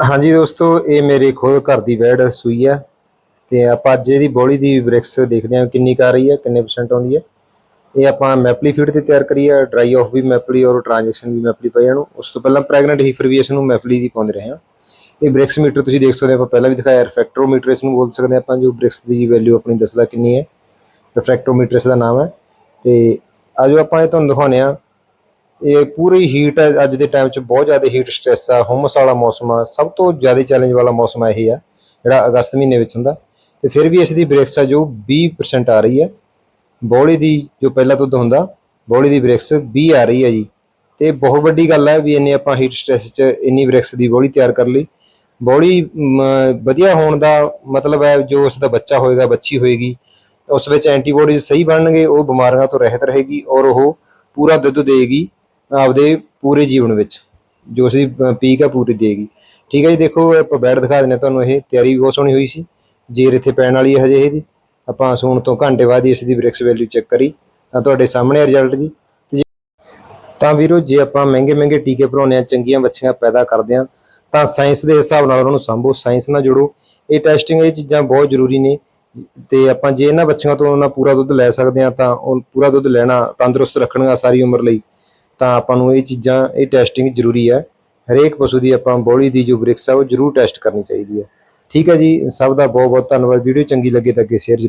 ਹਾਂਜੀ ਦੋਸਤੋ, ਇਹ ਮੇਰੇ ਖੁਦ ਘਰ ਦੀ ਵੈੜ ਸੂਈ ਆ ਤੇ ਆਪਾਂ ਅੱਜ ਇਹਦੀ ਬੋਲੀ ਦੀ ਬ੍ਰਿਕਸ ਦੇਖਦੇ ਹਾਂ ਕਿੰਨੀ ਕੁ ਆ ਰਹੀ ਹੈ, ਕਿੰਨੇ ਪਰਸੈਂਟ ਆਉਂਦੀ ਹੈ। ਇਹ ਆਪਾਂ ਮੈਪਲੀ ਫੀਡ ਤੇ ਤਿਆਰ ਕਰੀ ਹੈ ਡਰਾਈ ਆਫ ਵੀ ਮੈਪਲੀ ਔਰ ਟ੍ਰਾਂਜੈਕਸ਼ਨ ਵੀ ਮੈਪਲੀ ਪਈ ਇਹਨੂੰ ਉਸ ਤੋਂ ਪਹਿਲਾਂ ਪ੍ਰੈਗਨੈਂਟ ਹੀਫਰ ਵੀ ਇਸ ਨੂੰ ਮੈਪਲੀ ਦੀ ਪਾਉਂਦੇ ਰਹੇ ਹਾਂ। ਇਹ ਬ੍ਰਿਕਸ ਮੀਟਰ ਤੁਸੀਂ ਦੇਖ ਸਕਦੇ ਹੋ, ਆਪਾਂ ਪਹਿਲਾਂ ਵੀ ਦਿਖਾਇਆ ਰਿਫੈਕਟਰੋਮੀਟਰ ਇਸ ਨੂੰ ਬੋਲ ਸਕਦੇ ਹਾਂ ਆਪਾਂ, ਜੋ ਬ੍ਰਿਕਸ ਦੀ ਵੈਲਿਊ ਆਪਣੀ ਦੱਸਦਾ ਕਿੰਨੀ ਹੈ। ਰਿਫਰੈਕਟਰੋਮੀਟਰ ਇਸ ਦਾ ਨਾਮ ਹੈ। ਤੇ ਆਜੋ ਆਪਾਂ ਇਹ ਤੁਹਾਨੂੰ ਦਿਖਾਉਂਦੇ ਹਾਂ। ਇਹ ਪੂਰੀ ਹੀਟ ਹੈ, ਅੱਜ ਦੇ ਟਾਈਮ 'ਚ ਬਹੁਤ ਜ਼ਿਆਦਾ ਹੀਟ ਸਟ੍ਰੈਸ ਆ ਹੁਮਸ ਵਾਲਾ ਮੌਸਮ ਆ, ਸਭ ਤੋਂ ਜ਼ਿਆਦਾ ਚੈਲੰਜ ਵਾਲਾ ਮੌਸਮ ਆ ਇਹ ਆ, ਜਿਹੜਾ ਅਗਸਤ ਮਹੀਨੇ ਵਿੱਚ ਹੁੰਦਾ। ਤੇ ਫਿਰ ਵੀ ਇਸ ਦੀ ਬ੍ਰੇਕਸ ਆ ਜੋ 20% ਆ ਰਹੀ ਹੈ। ਬੋਲੀ ਦੀ ਜੋ ਪਹਿਲਾ ਦੁੱਧ ਹੁੰਦਾ, ਬੋਲੀ ਦੀ ਬ੍ਰੇਕਸ 20 ਆ ਰਹੀ ਹੈ ਜੀ। ਤੇ ਬਹੁਤ ਵੱਡੀ ਗੱਲ ਹੈ ਵੀ ਇੰਨੇ ਆਪਾਂ ਹੀਟ ਸਟ੍ਰੈਸ 'ਚ ਇੰਨੀ ਬ੍ਰੇਕਸ ਦੀ ਬੋਲੀ ਤਿਆਰ ਕਰ ਲਈ। ਬੋਲੀ ਵਧੀਆ ਹੋਣ ਦਾ ਮਤਲਬ ਹੈ ਜੋ ਉਸ ਦਾ ਬੱਚਾ ਹੋਏਗਾ, ਬੱਚੀ ਹੋਏਗੀ, ਉਸ ਵਿੱਚ ਐਂਟੀਬੋਡੀਜ਼ ਸਹੀ ਬਣਨਗੇ, ਉਹ ਬਿਮਾਰੀਆਂ ਤੋਂ ਰਹਿਤ ਰਹੇਗੀ ਔਰ ਉਹ ਪੂਰਾ ਦੁੱਧ ਦੇਗੀ ਆਪਦੇ ਪੂਰੇ ਜੀਵਨ ਵਿੱਚ, ਜੋ ਅਸੀਂ ਪੀਕ ਆ ਪੂਰੀ ਦੇਗੀ। ਠੀਕ ਹੈ ਜੀ, ਦੇਖੋ, ਆਪਾਂ ਬੈਡ ਦਿਖਾ ਦਿੰਦੇ ਹਾਂ ਤੁਹਾਨੂੰ, ਇਹ ਤਿਆਰੀ ਵੀ ਬਹੁਤ ਸੋਹਣੀ ਹੋਈ ਸੀ। ਜੇਰ ਇੱਥੇ ਪੈਣ ਵਾਲੀ ਹੈ ਹਜੇ ਇਹਦੀ। ਆਪਾਂ ਸੂਣ ਤੋਂ ਘੰਟੇ ਬਾਅਦ ਹੀ ਇਸ ਦੀ ਬ੍ਰਿਕਸ ਵੈਲਿਊ ਚੈੱਕ ਕਰੀ। ਤਾਂ ਤੁਹਾਡੇ ਸਾਹਮਣੇ ਰਿਜ਼ਲਟ ਜੀ। ਤਾਂ ਵੀਰੋ, ਜੇ ਆਪਾਂ ਮਹਿੰਗੇ ਮਹਿੰਗੇ ਟੀਕੇ ਭਰਾਉਂਦੇ ਆ ਚੰਗੀਆਂ ਬੱਚੀਆਂ ਪੈਦਾ ਕਰਦੇ ਆ ਤਾਂ ਸਾਇੰਸ ਦੇ ਹਿਸਾਬ ਨਾਲ ਉਹਨਾਂ ਨੂੰ ਸੰਭੋ। ਸਾਇੰਸ ਨਾਲ ਜੁੜੋ। ਇਹ ਟੈਸਟਿੰਗ ਇਹ ਚੀਜ਼ਾਂ ਬਹੁਤ ਜ਼ਰੂਰੀ ਨੇ। ਤੇ ਆਪਾਂ ਜੇ ਇਹਨਾਂ ਬੱਚਿਆਂ ਤੋਂ ਉਹਨਾਂ ਪੂਰਾ ਦੁੱਧ ਲੈ ਸਕਦੇ ਆ ਤਾਂ ਉਹ ਪੂਰਾ ਦੁੱਧ ਲੈਣਾ ਤੰਦਰੁਸਤ ਰੱਖਣਾ ਸਾਰੀ ਉਮਰ ਲਈ। ਤਾਂ ਆਪਾਂ ਨੂੰ ਇਹ ਚੀਜ਼ਾਂ, ਇਹ ਟੈਸਟਿੰਗ ਜ਼ਰੂਰੀ ਹੈ। ਹਰੇਕ ਪਸ਼ੂ ਦੀ ਆਪਾਂ ਬੋਲੀ ਦੀ ਜੋ ਬ੍ਰਿਕਸ ਆ ਉਹ ਜ਼ਰੂਰ ਟੈਸਟ ਕਰਨੀ ਚਾਹੀਦੀ ਹੈ। ਠੀਕ ਹੈ ਜੀ, ਸਭ ਦਾ ਬਹੁਤ ਬਹੁਤ ਧੰਨਵਾਦ। ਵੀਡੀਓ ਚੰਗੀ ਲੱਗੇ ਤਾਂ ਅੱਗੇ ਸ਼ੇਅਰ